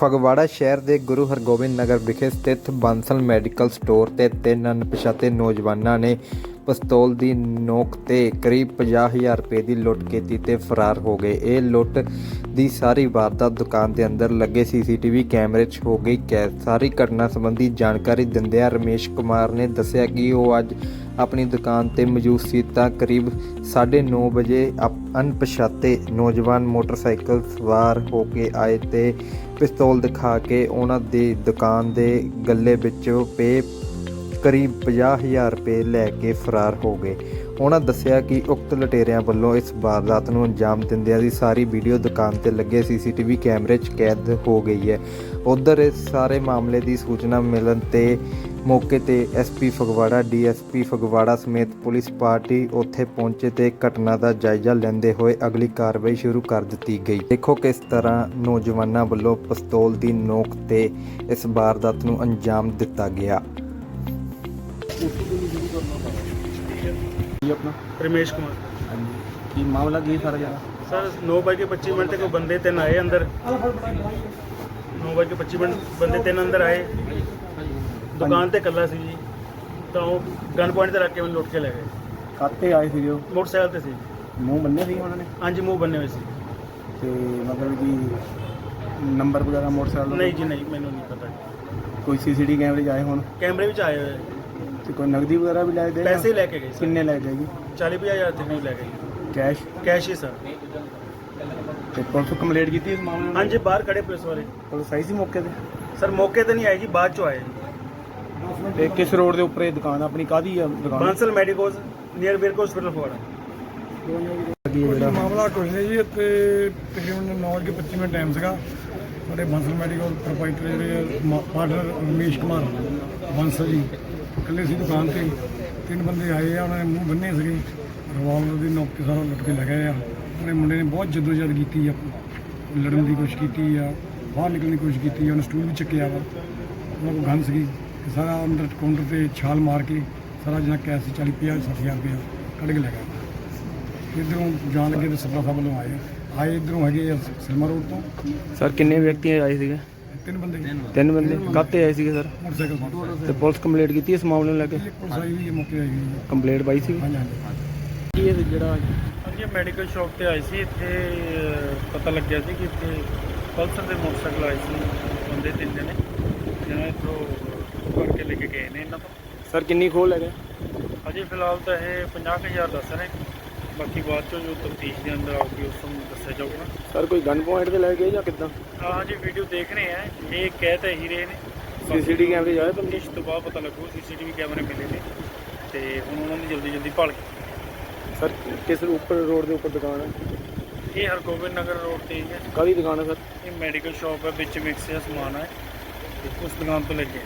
ਫਗਵਾੜਾ ਸ਼ਹਿਰ ਦੇ ਗੁਰੂ ਹਰਗੋਬਿੰਦ ਨਗਰ ਵਿਖੇ ਸਥਿਤ ਬਾਂਸਲ ਮੈਡੀਕਲ ਸਟੋਰ ਤੇ ਤਿੰਨ ਅਣਪਛਾਤੇ ਨੌਜਵਾਨਾਂ ਨੇ ਪਿਸਤੌਲ ਦੀ ਨੋਕ ਤੇ ਕਰੀਬ 50000 ਰੁਪਏ ਦੀ ਲੁੱਟ ਕੀਤੀ ਤੇ ਫਰਾਰ ਹੋ ਗਏ। ਇਹ ਲੁੱਟ ਦੀ ਸਾਰੀ ਵਾਰਦਾਤ ਦੁਕਾਨ ਦੇ ਅੰਦਰ ਲੱਗੇ ਸੀਸੀਟੀਵੀ ਕੈਮਰੇ 'ਚ ਹੋ ਗਈ ਕੈਦ। ਸਾਰੀ ਘਟਨਾ ਸੰਬੰਧੀ ਜਾਣਕਾਰੀ ਦਿੰਦਿਆਂ ਰਮੇਸ਼ ਕੁਮਾਰ ਨੇ ਦੱਸਿਆ ਕਿ ਉਹ ਅੱਜ ਆਪਣੀ ਦੁਕਾਨ ਤੇ ਮੌਜੂਦ ਸੀ ਤਾਂ ਕਰੀਬ 9:30 ਵਜੇ ਅਪ- ਅਣਪਛਾਤੇ ਨੌਜਵਾਨ ਮੋਟਰਸਾਈਕਲ ਸਵਾਰ ਹੋ ਕੇ ਆਏ ਤੇ ਪਿਸਤੌਲ ਦਿਖਾ ਕੇ ਉਹਨਾਂ ਦੀ ਦੁਕਾਨ ਦੇ ਗੱਲੇ ਵਿੱਚੋਂ ਪੇ ਕਰੀਬ 50000 ਰੁਪਏ ਲੈ ਕੇ ਫਰਾਰ ਹੋ ਗਏ। ਉਹਨਾਂ ਦੱਸਿਆ ਕਿ ਉਕਤ ਲਟੇਰਿਆਂ ਵੱਲੋਂ ਇਸ ਵਾਰਦਾਤ ਨੂੰ ਅੰਜਾਮ ਦਿੰਦਿਆਂ ਦੀ ਸਾਰੀ ਵੀਡੀਓ ਦੁਕਾਨ ਤੇ ਲੱਗੇ ਸੀਸੀਟੀਵੀ ਕੈਮਰੇ 'ਚ ਕੈਦ ਹੋ ਗਈ ਹੈ। ਉਧਰ ਇਸ ਸਾਰੇ ਮਾਮਲੇ ਦੀ ਸੂਚਨਾ ਮਿਲਣ ਤੇ ਮੌਕੇ ਤੇ ਐਸਪੀ ਫਗਵਾੜਾ ਡੀਐਸਪੀ ਫਗਵਾੜਾ ਸਮੇਤ ਪੁਲਿਸ ਪਾਰਟੀ ਉੱਥੇ ਪਹੁੰਚੇ ਤੇ ਘਟਨਾ ਦਾ ਜਾਇਜ਼ਾ ਲੈਂਦੇ ਹੋਏ ਅਗਲੀ ਕਾਰਵਾਈ ਸ਼ੁਰੂ ਕਰ ਦਿੱਤੀ ਗਈ। ਦੇਖੋ ਕਿਸ ਤਰ੍ਹਾਂ ਨੌਜਵਾਨਾਂ ਵੱਲੋਂ ਪਿਸਤੌਲ ਦੀ ਨੋਕ ਤੇ ਇਸ ਵਾਰਦਾਤ ਨੂੰ ਅੰਜਾਮ ਦਿੱਤਾ ਗਿਆ। ਜੀ ਆਪਣਾ? ਰਮੇਸ਼ ਕੁਮਾਰ। ਹਾਂਜੀ। ਕੀ ਮਾਮਲਾ ਕੀ ਸਾਰਾ ਜਣਾ ਸਰ 9:25 ਮਿੰਟ ਤੇ ਕੋਈ ਬੰਦੇ ਤਿੰਨ ਆਏ ਅੰਦਰ। 9:25 ਮਿੰਟ ਬੰਦੇ ਤਿੰਨ ਅੰਦਰ ਆਏ। ਦੁਕਾਨ ਤੇ ਇਕੱਲਾ ਸੀ ਜੀ। ਤਾਂ ਉਹ ਗਨ ਪੁਆਇੰਟ ਤੇ ਰੱਖ ਕੇ ਮੈਨੂੰ ਲੁੱਟ ਕੇ ਲੈ ਗਏ। ਕਾਤੇ ਆਏ ਸੀਗੇ ਉਹ? ਮੋਟਰਸਾਈਕਲ ਤੇ ਸੀ। ਮੂੰਹ ਬੰਨੇ ਸੀ ਉਹਨਾਂ ਨੇ? ਹਾਂਜੀ ਮੂੰਹ ਬੰਨੇ ਹੋਏ ਸੀ। ਤੇ ਮਤਲਬ ਕਿ ਨੰਬਰ ਵਗੈਰਾ ਮੋਟਰਸਾਈਕਲ ਦਾ ਨਹੀਂ ਜੀ ਨਹੀਂ ਮੈਨੂੰ ਨਹੀਂ ਪਤਾ। ਕੋਈ ਸੀਸੀਟੀ ਕੈਮਰੇ 'ਚ ਆਏ ਹੋਣ? ਕੈਮਰੇ ਵਿੱਚ ਆਏ ਹੋਏ ਤੇ ਕੋਈ ਨਗਦੀ ਵਗੈਰਾ ਵੀ ਲੈ ਗਏ ਜਾਂ ਪੈਸੇ ਲੈ ਕੇ ਗਏ ਸਰ। ਕਿੰਨੇ ਲੈ ਗਏ ਜੀ? 40 ਹਜ਼ਾਰ ਤੱਕ ਨਹੀਂ ਲੈ ਗਏ ਕੈਸ਼? ਕੈਸ਼ ਹੀ ਸਰ। ਤੇ ਪੁਲਿਸ ਕੰਪਲੀਟ ਕੀਤੀ ਇਸ ਮਾਮਲੇ ਨੂੰ ਹਾਂਜੀ ਬਾਹਰ ਖੜੇ ਪੁਲਿਸ ਵਾਲੇ। ਪੁਲਿਸ ਆਈ ਸੀ ਮੌਕੇ ਤੇ? ਸਰ ਮੌਕੇ ਤੇ ਨਹੀਂ ਆਏ ਜੀ ਬਾਅਦ ਚੋਂ ਆਏ। ਤੇ ਕਿਸ ਰੋਡ ਦੇ ਉੱਪਰ ਇਹ ਦੁਕਾਨ ਆਪਣੀ ਕਾਦੀ ਆ ਦੁਕਾਨ? ਬਾਂਸਲ ਮੈਡੀਕੋਜ਼ ਨੀਅਰ ਬੀਰਕੋ ਹਸਪੀਟਲ ਫੋੜਾ ਲੱਗੀ ਹੈ ਜਿਹੜਾ ਮਾਮਲਾ ਕੋਈ ਨਹੀਂ ਜੀ ਤੇ ਤਕਰੀਬਨ 9:25 ਮਿੰਟ ਟਾਈਮ ਸੀਗਾ। ਸਾਡੇ ਬੰਸਲ ਮੈਡੀਕਲ ਪ੍ਰੋਪਰਾਈਟਰ ਜਿਹੜੇ ਪਾਰਟਨਰ ਰਮੇਸ਼ ਕੁਮਾਰ ਬੰਸਲ ਜੀ। ਇਕੱਲੇ ਸੀ ਦੁਕਾਨ ਤੇ। ਤਿੰਨ ਬੰਦੇ ਆਏ ਆ, ਉਹਨਾਂ ਨੇ ਮੂੰਹ ਬੰਨੇ ਸੀਗੇ। ਰਿਵਾਲਵਰ ਦੀ ਨੋਕ ਤੇ ਸਾਰਾ ਲੁੱਟ ਕੇ ਲੈ ਗਏ ਆ। ਉਹਨੇ ਮੁੰਡੇ ਨੇ ਬਹੁਤ ਜਦੋਜਹਿਦ ਕੀਤੀ ਆ। ਲੜਨ ਦੀ ਕੋਸ਼ਿਸ਼ ਕੀਤੀ ਆ, ਬਾਹਰ ਨਿਕਲਣ ਦੀ ਕੋਸ਼ਿਸ਼ ਕੀਤੀ ਆ, ਉਹਨੇ ਸਟੂਲ ਵੀ ਚੱਕਿਆ ਵਾ। ਉਹਨਾਂ ਕੋਲ ਗਨ ਸੀਗੀ। ਤੇ ਸਾਰਾ ਅੰਦਰ ਕਾਊਂਟਰ ਤੇ ਛਾਲ ਮਾਰ ਕੇ ਸਾਰਾ ਜਿਹੜਾ ਕੈਸ਼ ਸੀ 40 50 60 ਹਜ਼ਾਰ ਰੁਪਇਆ ਕੱਢ ਕੇ ਲੈ ਗਿਆ ਇੱਧਰੋਂ ਜਾਣ ਲੱਗੇ ਤੇ ਸੱਤਾ ਸਾਹਿਬ ਵੱਲੋਂ ਆਏ। ਆਏ ਇੱਧਰੋਂ ਹੈਗੇ ਆ ਸਿਲਮਾ ਰੋਡ ਤੋਂ। ਸਰ ਕਿੰਨੇ ਵਿਅਕਤੀ ਆਏ ਸੀਗੇ? ਤਿੰਨ ਬੰਦੇ ਤਿੰਨ ਬੰਦੇ। ਕਾਤੇ ਆਏ ਸੀਗੇ ਸਰ? ਮੋਟਰਸਾਈਕਲ ਤੇ ਤੇ ਪੁਲਿਸ ਕੰਪਲੀਟ ਕੀਤੀ ਇਸ ਮਾਮਲੇ ਨੂੰ ਲੈ ਕੇ? ਪੁਲਿਸ ਆਈ ਵੀ ਹੈ, ਮੌਕੇ ਆਈ ਹੋਈ ਹੈ। ਕੰਪਲੀਟ ਪਾਈ ਸੀ? ਹਾਂਜੀ ਹਾਂਜੀ। ਕੀ ਇਹ ਜਿਹੜਾ ਹਾਂਜੀ ਮੈਡੀਕਲ ਸ਼ਾਪ ਤੇ ਆਏ ਸੀ। ਇੱਥੇ ਅਹ, ਪਤਾ ਲੱਗਿਆ ਸੀ ਕਿ ਇੱਥੇ ਪਲਸਰ ਦੇ ਮੋਟਰਸਾਈਕਲ ਆਏ ਸੀ। ਬੰਦੇ ਤਿੰਨ ਜਣੇ ਜਿਹਨਾਂ ਇੱਥੋਂ ਫੜ ਕੇ ਲੈ ਕੇ ਗਏ ਨੇ ਇਹਨਾਂ ਤੋਂ। ਸਰ ਕਿੰਨੀ ਖੋਲ ਲੈ ਗਏ? ਅਜੇ ਫਿਲਹਾਲ ਤਾਂ ਇਹ 50000 ਦੱਸ ਰਹੇ ਬਾਕੀ ਬਾਅਦ ਚੋਂ ਜੋ ਤਫਤੀਸ਼ ਦੇ ਅੰਦਰ ਆਊਗੀ ਉਸ ਨੂੰ ਦੱਸਿਆ ਜਾਊਗਾ। ਸਰ ਕੋਈ ਗਨ ਪੁਆਇੰਟ ਤੇ ਲੈ ਗਏ ਜਾਂ ਕਿੱਦਾਂ? ਹਾਂ ਜੀ ਵੀਡੀਓ ਦੇਖ ਰਹੇ ਆ ਇਹ ਕਹਿ ਤਾਂ ਇਹੀ ਰਹੇ ਨੇ। ਸੀਸੀਟੀ ਕੈਮਰੇ ਜਾਏ ਤਾਂ ਤਫਤੀਸ਼ ਤੋਂ ਬਾਅਦ ਪਤਾ ਲੱਗੂ ਸੀਸੀਟੀਵੀ ਕੈਮਰੇ ਮਿਲੇ ਨੇ। ਤੇ ਹੁਣ ਉਹਨਾਂ ਦੀ ਜਲਦੀ ਜਲਦੀ ਭਾਲ ਸਰ ਕਿਸ ਉੱਪਰ ਰੋਡ ਦੇ ਉੱਪਰ ਦੁਕਾਨ ਹੈ? ਇਹ ਹਰਗੋਬਿੰਦ ਨਗਰ ਰੋਡ ਤੇ ਹੀ ਕਾਹਦੀ ਦੁਕਾਨ ਹੈ ਸਰ? ਇਹ ਮੈਡੀਕਲ ਸ਼ਾਪ ਹੈ ਵਿੱਚ ਮਿਕਸ ਹੈ ਸਮਾਨ ਹੈ। ਉਸ ਦੁਕਾਨ ਤੋਂ ਲੈ ਕੇ।